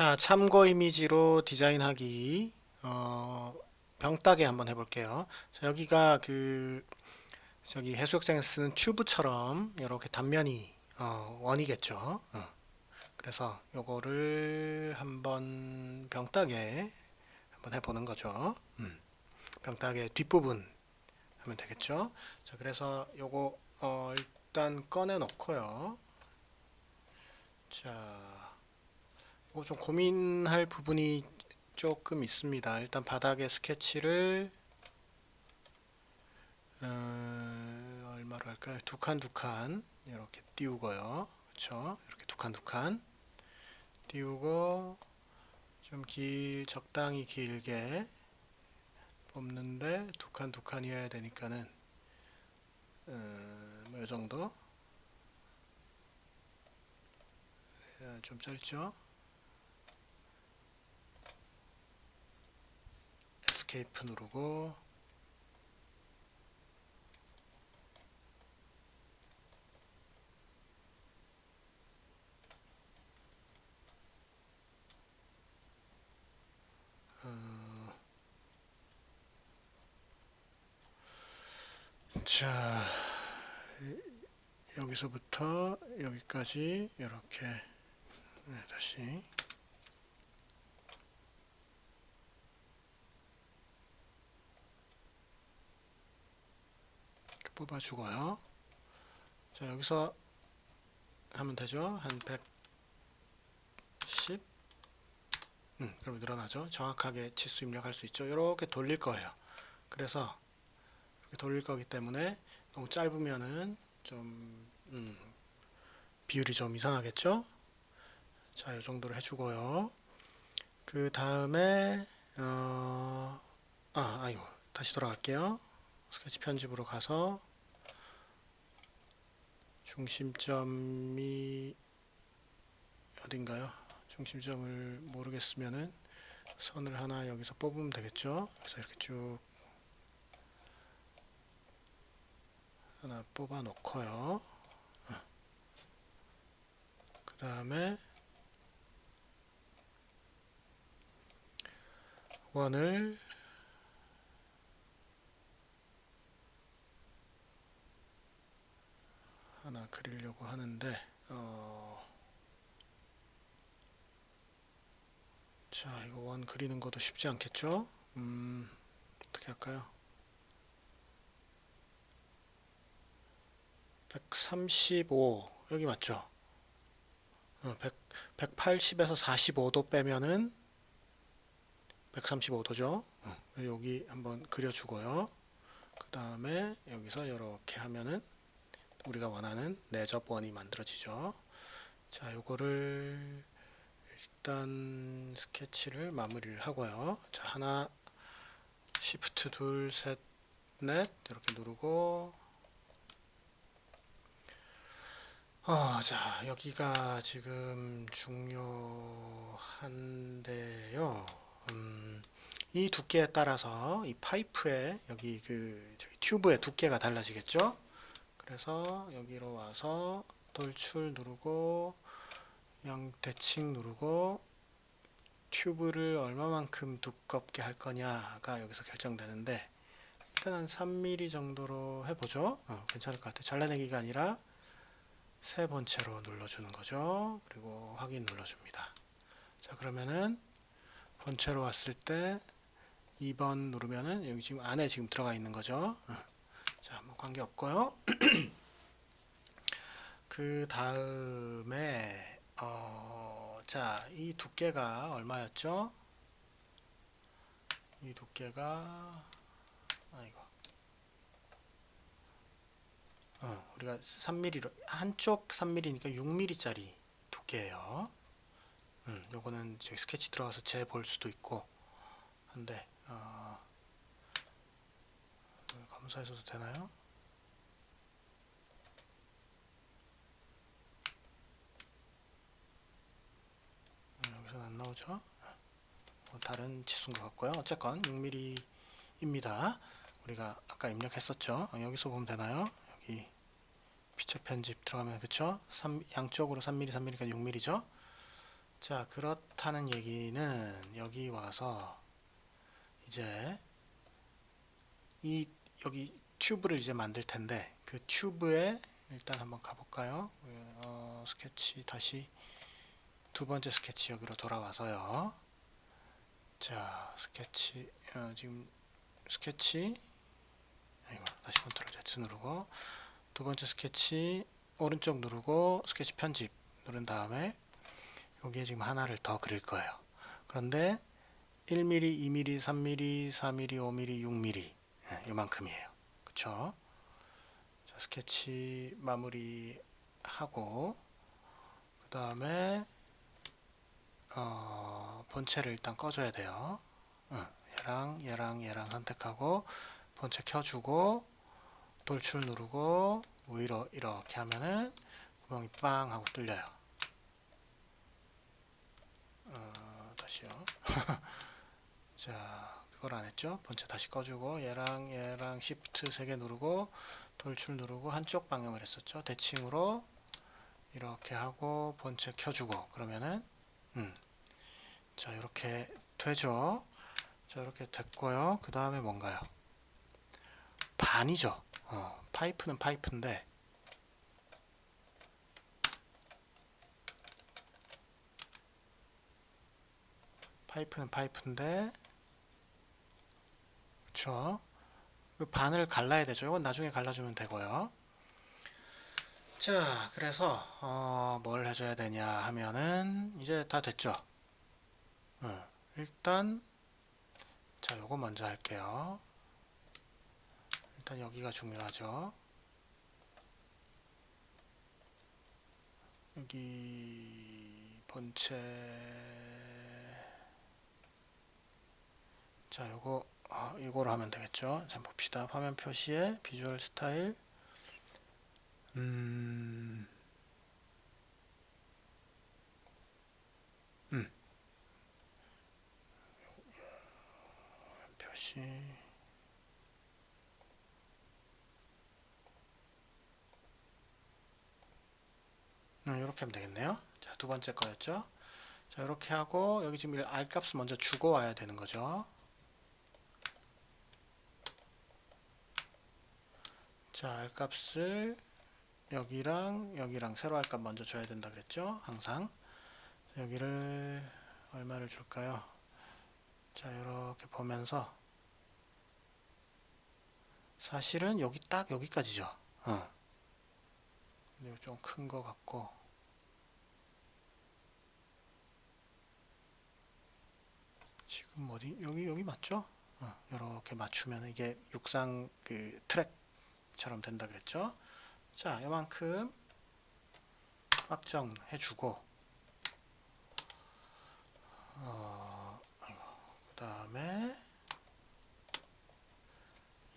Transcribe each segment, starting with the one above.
자, 참고 이미지로 디자인하기 어, 병따개 한번 해볼게요. 자, 여기가 그 저기 해수욕장에서 쓰는 튜브처럼 이렇게 단면이 어, 원이겠죠. 어. 그래서 요거를 한번 병따개 한번 해보는 거죠. 음. 병따개 뒷부분 하면 되겠죠. 자, 그래서 요거 어, 일단 꺼내 놓고요. 자, 이거 좀 고민할 부분이 조금 있습니다. 일단 바닥에 스케치를 어, 얼마로 할까요? 두 칸 두 칸 이렇게 띄우고요. 그렇죠? 이렇게 두 칸 두 칸 띄우고 좀 길, 적당히 길게 뽑는데 두 칸 두 칸이어야 되니까는 어, 뭐이 정도 어, 좀 짧죠? 에스케이프 누르고 어, 자 이- 여기서부터 여기까지 이렇게 네, 다시 이렇게 뽑아주고요. 자 여기서 하면 되죠. 한 110. 음, 그럼 늘어나죠. 정확하게 치수 입력할 수 있죠. 이렇게 돌릴 거예요. 그래서 이렇게 돌릴 거기 때문에 너무 짧으면은 좀 음, 비율이 좀 이상하겠죠. 자, 이 정도로 해주고요. 그 다음에 어, 아, 아이고, 다시 돌아갈게요. 스케치 편집으로 가서 중심점이 어딘가요? 중심점을 모르겠으면은 선을 하나 여기서 뽑으면 되겠죠. 그래서 이렇게 쭉 하나 뽑아 놓고요. 그 다음에 원을 하나 그리려고 하는데 어, 자 이거 원 그리는 것도 쉽지 않겠죠? 음, 어떻게 할까요? 135 여기 맞죠? 어, 100, 180에서 45도 빼면은 135도죠. 어, 여기 한번 그려주고요. 그 다음에 여기서 이렇게 하면은 우리가 원하는 내접원이 만들어지죠. 자, 요거를 일단 스케치를 마무리를 하고요. 자, 하나, 시프트 둘, 셋, 넷 이렇게 누르고 어, 자, 여기가 지금 중요한데요. 음, 이 두께에 따라서 이 파이프의 여기 그 튜브의 두께가 달라지겠죠? 그래서 여기로 와서 돌출 누르고 양 대칭 누르고 튜브를 얼마만큼 두껍게 할 거냐가 여기서 결정되는데 일단 한 3mm 정도로 해보죠. 어, 괜찮을 것 같아요. 잘라내기가 아니라 세 번째로 눌러주는 거죠. 그리고 확인 눌러줍니다. 자 그러면은 본체로 왔을 때 2번 누르면은 여기 지금 안에 지금 들어가 있는 거죠. 어. 자, 뭐 관계 없고요. 그 다음에 어, 자, 이 두께가 얼마였죠? 이 두께가 아이고. 어, 우리가 3mm로 한쪽 3mm니까 6mm짜리 두께예요. 음, 요거는 저기 스케치 들어가서 재볼 수도 있고 한데 어, 검사해서도 되나요? 음, 여기서는 안 나오죠? 뭐 다른 치수인 것 같고요. 어쨌건 6mm입니다. 우리가 아까 입력했었죠. 어, 여기서 보면 되나요? 여기 피처 편집 들어가면 그쵸? 3, 양쪽으로 3mm, 3mm가 6mm죠? 자, 그렇다는 얘기는 여기 와서 이제 이 여기 튜브를 이제 만들 텐데 그 튜브에 일단 한번 가볼까요? 어, 스케치 다시 두 번째 스케치 여기로 돌아와서요. 자, 스케치 어, 지금 스케치 아이고 다시 컨트롤 Z 누르고 두 번째 스케치 오른쪽 누르고 스케치 편집 누른 다음에 여기에 지금 하나를 더 그릴 거예요. 그런데 1mm, 2mm, 3mm, 4mm, 5mm, 6mm 예, 이만큼이에요. 그쵸? 자, 스케치 마무리하고 그 다음에 어, 본체를 일단 꺼줘야 돼요. 응, 얘랑 얘랑 얘랑 선택하고 본체 켜주고 돌출 누르고 위로 이렇게 하면은 구멍이 빵 하고 뚫려요. 어, 다시요. 자, 그걸 안 했죠? 본체 다시 꺼주고 얘랑 얘랑 시프트 세개 누르고 돌출 누르고 한쪽 방향을 했었죠? 대칭으로 이렇게 하고 본체 켜주고 그러면은 음. 자, 이렇게 되죠? 자, 이렇게 됐고요. 그 다음에 뭔가요? 반이죠. 어, 파이프는 파이프인데 파이프는 파이프인데 그쵸 그 반을 갈라야 되죠. 이건 나중에 갈라주면 되고요. 자 그래서 어, 뭘 해줘야 되냐 하면은 이제 다 됐죠. 어, 일단 자 요거 먼저 할게요. 일단 여기가 중요하죠. 여기 본체. 자 요거 어, 이거로 하면 되겠죠? 자 봅시다. 화면 표시에 비주얼 스타일. 음, 음. 표시. 음, 이렇게 하면 되겠네요. 자 두 번째 거였죠? 자 이렇게 하고 여기 지금 R 값을 먼저 주고 와야 되는 거죠 자, R 값을 여기랑 여기랑 세로 R 값 먼저 줘야 된다 그랬죠? 항상. 여기를 얼마를 줄까요? 자, 이렇게 보면서 사실은 여기 딱 여기까지죠. 어. 근데 좀큰 거 같고 지금 어디 여기 여기 맞죠? 어, 이렇게 맞추면 이게 육상 그 트랙 처럼 된다 그랬죠. 자, 이만큼 확정해 주고 어, 그 다음에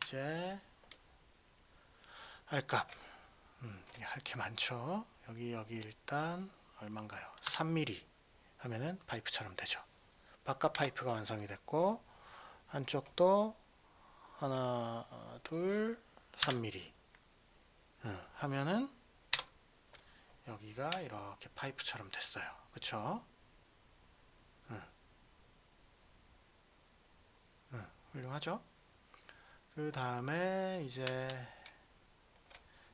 이제 할값 음, 할게 많죠. 여기 여기 일단 얼마인가요? 3mm 하면은 파이프처럼 되죠. 바깥 파이프가 완성이 됐고 한쪽도 하나 둘 3mm 어, 하면은 여기가 이렇게 파이프처럼 됐어요. 그쵸? 어. 어, 훌륭하죠? 그 다음에 이제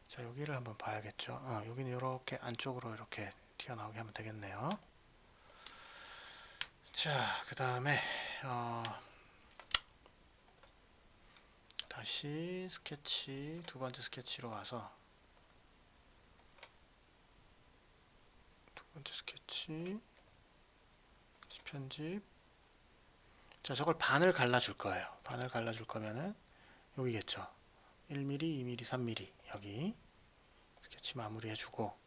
자 여기를 한번 봐야겠죠. 어, 여기는 이렇게 안쪽으로 이렇게 튀어나오게 하면 되겠네요. 자, 그 다음에 어, 다시 스케치 두 번째 스케치로 와서 두 번째 스케치 편집. 자 저걸 반을 갈라줄 거예요. 반을 갈라줄 거면은 여기겠죠. 1mm, 2mm, 3mm 여기 스케치 마무리 해주고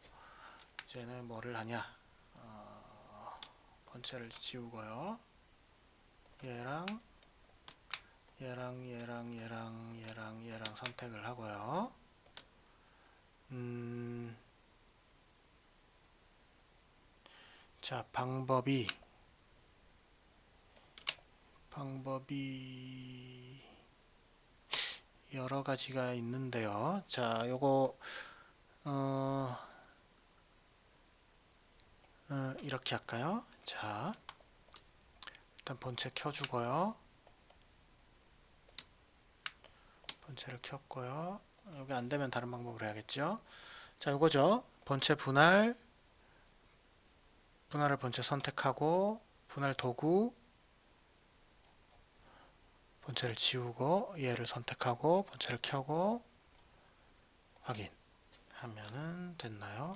이제는 뭐를 하냐? 어, 본체를 지우고요. 얘랑 얘랑 얘랑 얘랑 얘랑 얘랑 선택을 하고요. 음, 자 방법이 방법이 여러 가지가 있는데요. 자 요거 어, 어, 어, 이렇게 할까요? 자, 일단 본체 켜주고요. 본체를 켰고요. 여기 안 되면 다른 방법으로 해야겠죠. 자, 이거죠. 본체 분할, 분할을 본체 선택하고 분할 도구, 본체를 지우고 얘를 선택하고 본체를 켜고 확인 하면은 됐나요?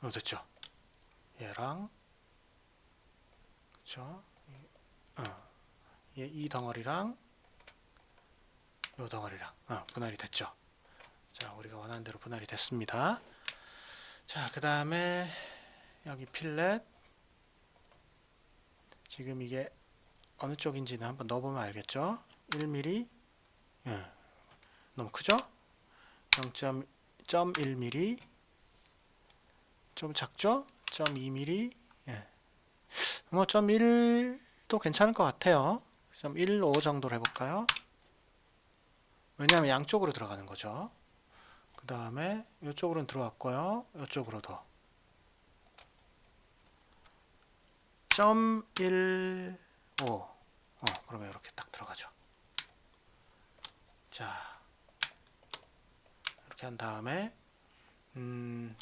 어, 됐죠. 얘랑 그쵸? 이- 어, 얘, 이 덩어리랑 요 덩어리랑 어, 분할이 됐죠. 자, 우리가 원하는 대로 분할이 됐습니다. 자, 그 다음에 여기 필렛 지금 이게 어느 쪽인지는 한번 넣어보면 알겠죠? 1mm 예, 너무 크죠? 0.1mm 좀 작죠? 0.2mm 예. 뭐 0.1도 괜찮을 것 같아요. 0.15 정도로 해볼까요? 왜냐하면 양쪽으로 들어가는 거죠. 그 다음에 이쪽으로는 들어왔고요. 이쪽으로도 0.15 어, 그러면 이렇게 딱 들어가죠. 자, 이렇게 한 다음에 음,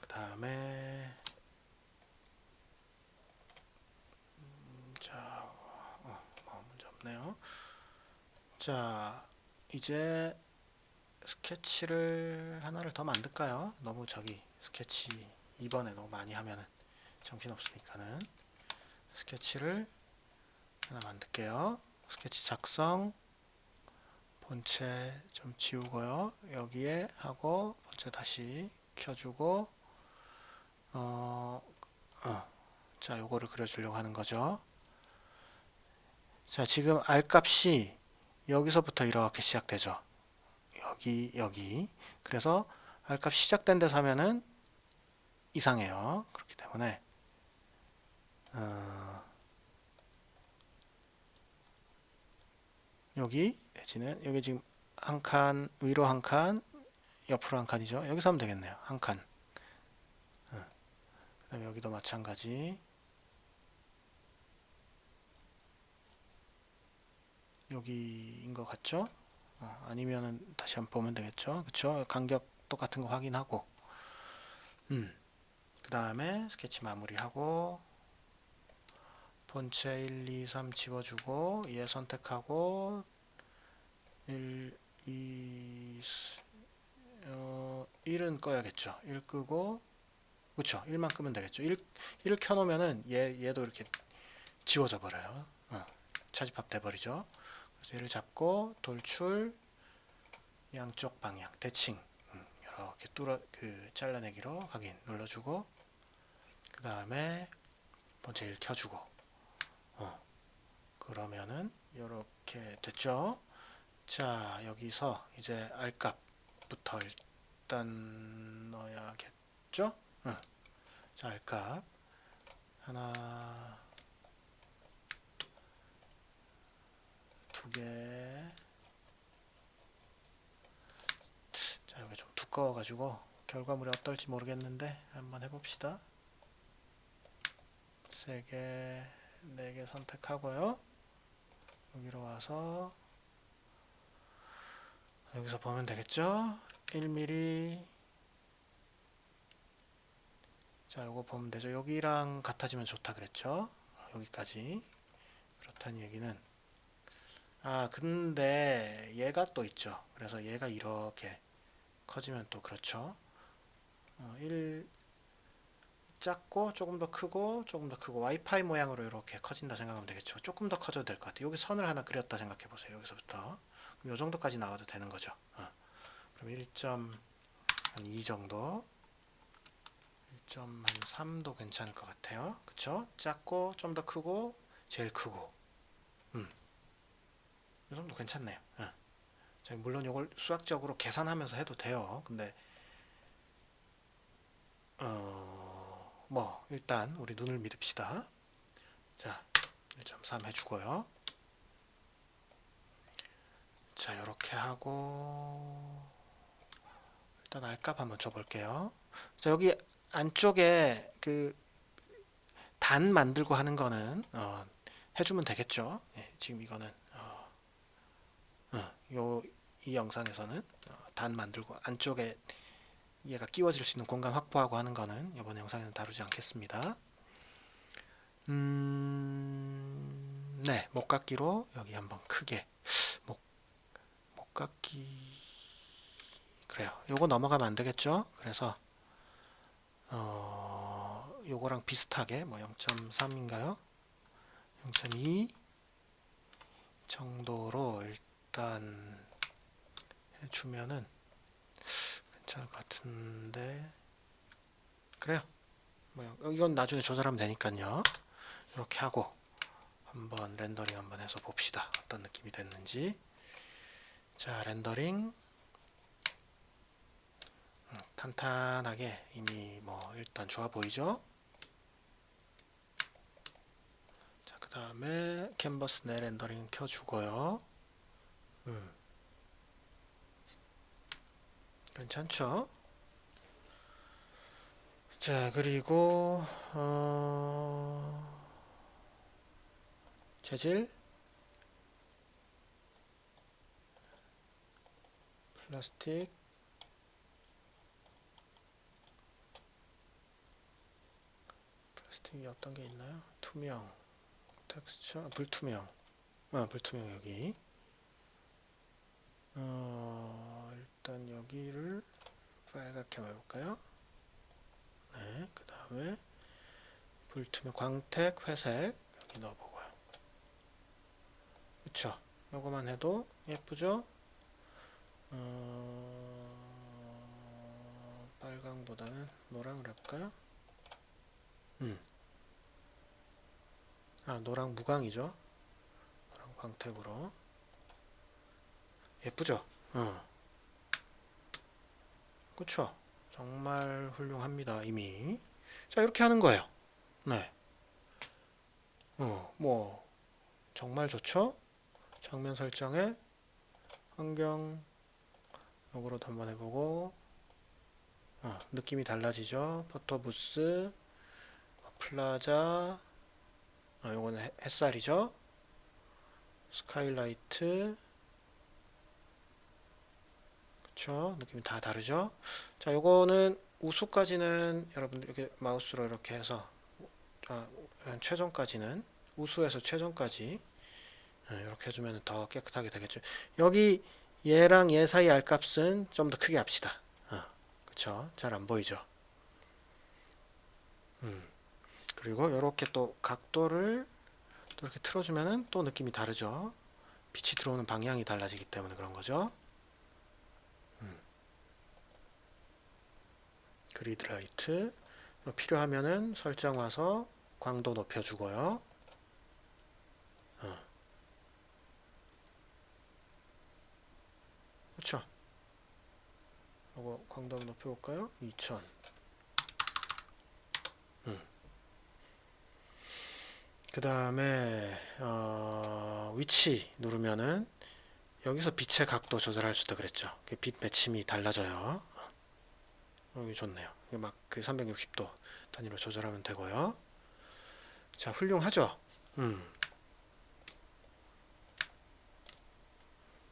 그 다음에 음, 자, 어, 없네요. 자, 이제 스케치를 하나를 더 만들까요? 너무 저기 스케치 2번에 너무 많이 하면은 정신없으니까는 스케치를 하나 만들게요. 스케치 작성 본체 좀 지우고요. 여기에 하고 본체 다시 켜주고 어, 어. 자 요거를 그려주려고 하는 거죠. 자 지금 R 값이 여기서부터 이렇게 시작되죠. 여기 여기 그래서 R 값 시작된 데서 하면은 이상해요. 그렇기 때문에 어, 여기 내지는 여기 지금 한 칸 위로 한 칸 옆으로 한 칸이죠. 여기서 하면 되겠네요. 한 칸. 어. 그다음에 여기도 마찬가지. 여기인 것 같죠? 어, 아니면은 다시 한번 보면 되겠죠. 그쵸? 간격 똑같은 거 확인하고. 음. 그 다음에 스케치 마무리하고 본체 1, 2, 3 지워주고 얘 선택하고 1, 2, 어, 1은 꺼야겠죠. 1 끄고 그쵸 1만 끄면 되겠죠. 1, 1을 켜놓으면은 얘, 얘도 이렇게 지워져 버려요. 어, 차집합 돼버리죠. 얘를 잡고 돌출 양쪽 방향 대칭. 음, 이렇게 뚫어 그 잘라내기로 확인 눌러주고 그 다음에 본체 1 켜주고. 어 그러면은 이렇게 됐죠? 자 여기서 이제 R값부터 일단 넣어야겠죠? 응. 자 R값. 하나 두 개 자 여기 좀 두꺼워 가지고 결과물이 어떨지 모르겠는데 한번 해봅시다 세 개, 네 개 선택하고요. 여기로 와서 여기서 보면 되겠죠? 1mm 자, 요거 보면 되죠. 여기랑 같아지면 좋다 그랬죠? 여기까지. 그렇다는 얘기는 아, 근데 얘가 또 있죠. 그래서 얘가 이렇게 커지면 또 그렇죠. 어, 1 작고 조금 더 크고 조금 더 크고 와이파이 모양으로 이렇게 커진다 생각하면 되겠죠. 조금 더 커져도 될 것 같아요. 여기 선을 하나 그렸다 생각해 보세요. 여기서부터 그럼 이 정도까지 나와도 되는 거죠. 어. 그럼 1.2 정도, 1.3도 괜찮을 것 같아요. 그쵸? 작고 좀 더 크고 제일 크고, 음, 이 정도 괜찮네요. 어. 자, 물론 이걸 수학적으로 계산하면서 해도 돼요. 근데 어, 뭐 일단 우리 눈을 믿읍시다. 자, 1.3 해주고요. 자, 이렇게 하고 일단 알값 한번 줘볼게요. 자 여기 안쪽에 그 단 만들고 하는 거는 어, 해주면 되겠죠. 예, 지금 이거는 이 영상에서는 어, 단 만들고 안쪽에 얘가 끼워질 수 있는 공간 확보하고 하는 거는 이번 영상에는 다루지 않겠습니다. 음, 네, 목깎이로 여기 한번 크게 목 목깎이 그래요. 요거 넘어가면 안 되겠죠? 그래서 어, 요거랑 비슷하게 뭐 0.3인가요? 0.2 정도로 일단 해 주면은 괜찮을 것 같은데 그래요. 뭐 이건 나중에 조절하면 되니까요. 이렇게 하고 한번 렌더링 한번 해서 봅시다. 어떤 느낌이 됐는지. 자, 렌더링 음, 탄탄하게 이미 뭐 일단 좋아 보이죠? 자, 그 다음에 캔버스 내 렌더링 켜주고요. 음. 괜찮죠? 자, 그리고 어... 재질? 플라스틱? 플라스틱이 어떤 게 있나요? 투명. 텍스처? 불투명. 아 불투명 여기. 어, 일단 여기를 빨갛게 해볼까요? 네, 그 다음에 불투명 광택 회색 여기 넣어보고요. 그쵸? 요거만 해도 예쁘죠? 어, 빨강보다는 노랑을 해볼까요? 음. 아, 노랑 무광이죠? 노랑 광택으로. 예쁘죠? 어. 그쵸? 정말 훌륭합니다, 이미. 자, 이렇게 하는 거예요. 네. 어, 뭐, 정말 좋죠? 장면 설정에 환경, 요거로도 한번 해보고, 어, 느낌이 달라지죠? 포토부스, 플라자, 어, 요거는 해- 햇살이죠? 스카일라이트, 그쵸? 느낌이 다 다르죠? 자, 요거는 우수까지는 여러분들 이렇게 마우스로 이렇게 해서 아, 최종까지는 우수에서 최종까지 어, 이렇게 해주면 더 깨끗하게 되겠죠. 여기 얘랑 얘 사이 알 값은 좀 더 크게 합시다. 어, 그쵸? 잘 안 보이죠? 음. 그리고 이렇게 또 각도를 또 이렇게 틀어주면은 또 느낌이 다르죠? 빛이 들어오는 방향이 달라지기 때문에 그런 거죠. 그리드 라이트 필요하면은 설정 와서 광도 높여주고요. 어. 그렇죠. 이거 광도 높여볼까요? 2000. 음. 그 다음에 어, 위치 누르면은 여기서 빛의 각도 조절할 수도 그랬죠. 그빛 매침이 달라져요. 어, 좋네요. 이게 막그 360도 단위로 조절하면 되고요. 자, 훌륭하죠? 음.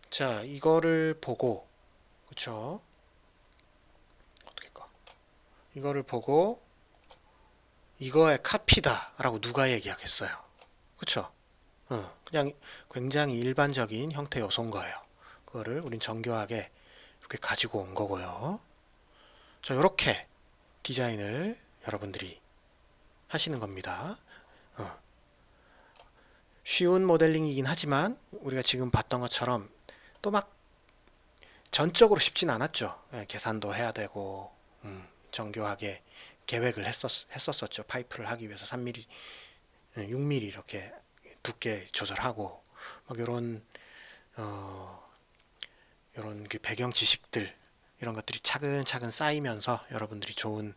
자, 이거를 보고, 그쵸? 어떻게 할까? 이거를 보고, 이거의 카피다 라고 누가 얘기하겠어요? 그쵸? 어, 그냥 굉장히 일반적인 형태 요소인 거예요. 그거를 우린 정교하게 이렇게 가지고 온 거고요. 자, 이렇게 디자인을 여러분들이 하시는 겁니다. 어. 쉬운 모델링이긴 하지만 우리가 지금 봤던 것처럼 또 막 전적으로 쉽진 않았죠. 예, 계산도 해야 되고 음, 정교하게 계획을 했었, 했었었죠. 파이프를 하기 위해서 3mm, 6mm 이렇게 두께 조절하고 막 이런 어, 이런 그 배경 지식들 이런 것들이 차근차근 쌓이면서 여러분들이 좋은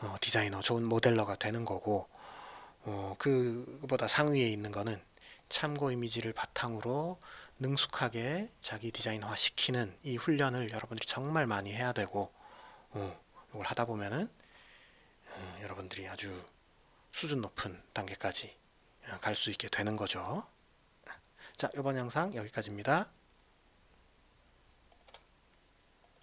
어, 디자이너, 좋은 모델러가 되는 거고 어, 그보다 상위에 있는 거는 참고 이미지를 바탕으로 능숙하게 자기 디자인화 시키는 이 훈련을 여러분들이 정말 많이 해야 되고 어, 이걸 하다 보면은 어, 여러분들이 아주 수준 높은 단계까지 갈 수 있게 되는 거죠. 자, 이번 영상 여기까지입니다.